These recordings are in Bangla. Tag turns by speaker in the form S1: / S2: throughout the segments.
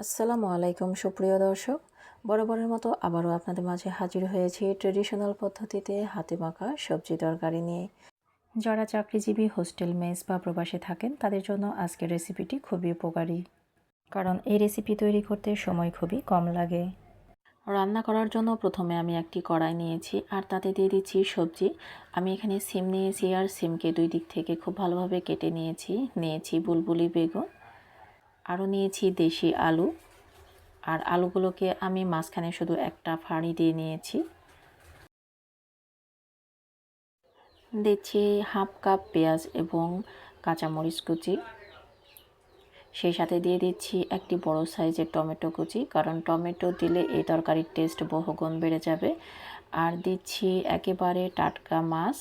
S1: আসসালামু আলাইকুম, সুপ্রিয় দর্শক। বরাবরের মতো আবারও আপনাদের মাঝে হাজির হয়েছি ট্রেডিশনাল পদ্ধতিতে হাতে মাখা সবজি তরকারি নিয়ে। যারা চাকরিজীবী, হোস্টেল মেস বা প্রবাসে থাকেন, তাদের জন্য আজকের রেসিপিটি খুবই উপকারী। কারণ এই রেসিপি তৈরি করতে সময় খুবই কম লাগে। রান্না করার জন্য প্রথমে আমি একটি কড়াই নিয়েছি, আর তাতে দিয়ে দিচ্ছি সবজি। আমি এখানে সিম নিয়েছি, আর সিমকে দুই দিক থেকে খুব ভালোভাবে কেটে নিয়েছি। নিয়েছি বুলবুলি, বেগুন আরও নিয়েছি দেশি আলু। আর আলুগুলোকে আমি মাঝখানে শুধু একটা ফাড়ি দিয়ে নিয়েছি। দিচ্ছি হাফ কাপ পেঁয়াজ এবং কাঁচামরিচ কুচি। সেই সাথে দিয়ে দিচ্ছি একটি বড় সাইজের টমেটো কুচি, কারণ টমেটো দিলে এই তরকারির টেস্ট বহুগুণ বেড়ে যাবে। আর দিচ্ছি একেবারে টাটকা মাছ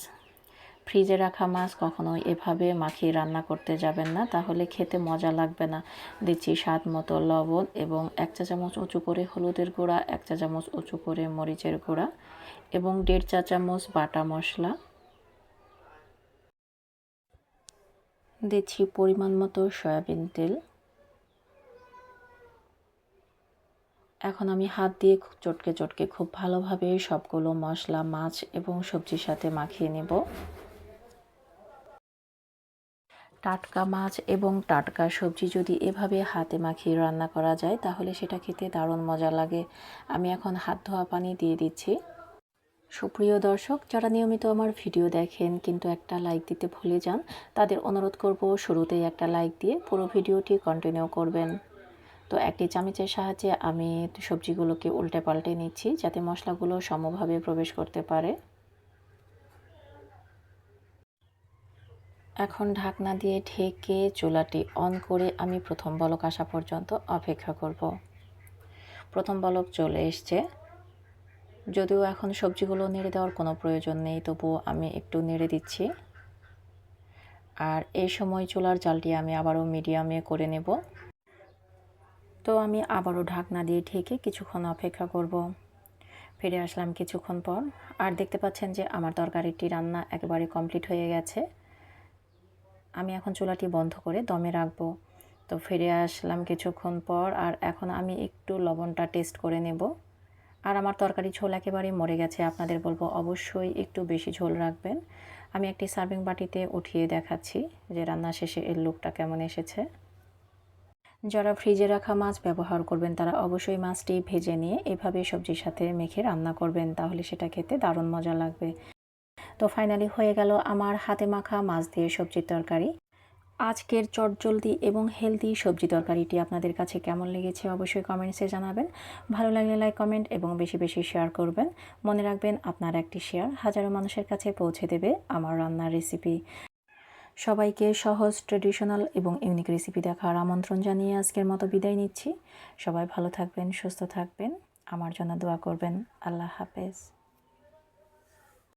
S1: ফ্রিজে রাখা মাছ কখনো এভাবে মাখিয়ে রান্না করতে যাবেন না। তাহলে খেতে মজা লাগবে না। দিচ্ছি স্বাদ মতো লবণ এবং এক চা চামচ উঁচু করে হলুদের গুঁড়া, এক চা চামচ উঁচু করে মরিচের গুঁড়া এবং দেড় চা চামচ বাটা মশলা। দিচ্ছি পরিমাণ মতো সয়াবিন তেল। এখন আমি হাত দিয়ে চটকে চটকে খুব ভালোভাবে সবগুলো মশলা, মাছ এবং সবজির সাথে মাখিয়ে নেব। টাটকা মাছ এবং টাটকা সবজি যদি এভাবে হাতে মাখিয়ে রান্না করা যায়, তাহলে সেটা খেতে দারুণ মজা লাগে। আমি এখন হাত ধোয়া পানি দিয়ে দিচ্ছি। সুপ্রিয় দর্শক, যারা নিয়মিত আমার ভিডিও দেখেন কিন্তু একটা লাইক দিতে ভুলে যান, তাদের অনুরোধ করব শুরুতেই একটা লাইক দিয়ে পুরো ভিডিওটি কন্টিনিউ করবেন। তো একটি চামচের সাহায্যে আমি সবজিগুলোকে উল্টে পাল্টে নিচ্ছি যাতে মশলাগুলো সমভাবে প্রবেশ করতে পারে। এখন ঢাকনা দিয়ে ঢেকে চুলাটি অন করে আমি প্রথম বলক আসা পর্যন্ত অপেক্ষা করব। প্রথম বলক চলে এসছে। যদিও এখন সবজিগুলো নেড়ে দেওয়ার কোনো প্রয়োজন নেই, তবুও আমি একটু নেড়ে দিচ্ছি। আর এই সময় চুলার জালটি আমি আবারও মিডিয়ামে করে নেব। তো আমি আবারও ঢাকনা দিয়ে ঢেকে কিছুক্ষণ অপেক্ষা করব। ফিরে আসলাম কিছুক্ষণ পর। আর দেখতে পাচ্ছেন যে আমার তরকারিটি রান্না একেবারে কমপ্লিট হয়ে গেছে। আমি এখন চুলাটি বন্ধ করে দমে রাখব। তো ফিরে আসলাম কিছুক্ষণ পর আর এখন আমি একটু লবণটা টেস্ট করে নেব। আর আমার তরকারি ঝোল একেবারে মরে গেছে, আপনাদের বলব অবশ্যই একটু বেশি ঝোল রাখবেন। আমি একটি সার্ভিং বাটিতে উঠিয়ে দেখাচ্ছি যে রান্না শেষে এর লুকটা কেমন এসেছে। যারা ফ্রিজে রাখা মাছ ব্যবহার করবেন, তারা অবশ্যই মাছটি ভেজে নিয়ে এভাবে সবজির সাথে মেখে রান্না করবেন, তাহলে সেটা খেতে দারুণ মজা লাগবে। তো ফাইনালি হয়ে গেল আমার হাতে মাখা মাছ দিয়ে সবজির তরকারি। আজকের চটজলদি এবং হেলদি সবজি তরকারিটি আপনাদের কাছে কেমন লেগেছে অবশ্যই কমেন্টসে জানাবেন। ভালো লাগলে লাইক কমেন্ট এবং বেশি বেশি শেয়ার করবেন। মনে রাখবেন আপনার একটি শেয়ার হাজারো মানুষের কাছে পৌঁছে দেবে আমার রান্নার রেসিপি সবাইকে সহজ ট্রেডিশনাল এবং ইউনিক রেসিপি দেখার আমন্ত্রণ জানিয়ে আজকের মতো বিদায় নিচ্ছি। সবাই ভালো থাকবেন, সুস্থ থাকবেন। আমার জন্য দোয়া করবেন। আল্লাহ হাফেজ।